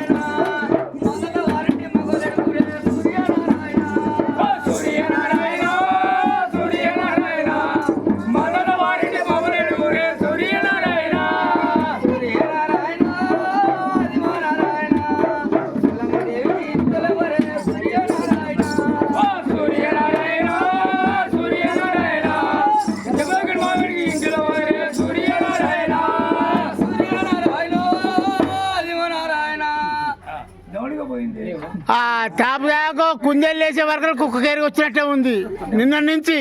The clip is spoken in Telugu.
না ఆ తాపదాకా కుందేలు వేసే వర్గాలు కుక్క కేరికి వచ్చినట్టే ఉంది. నిన్న నుంచి.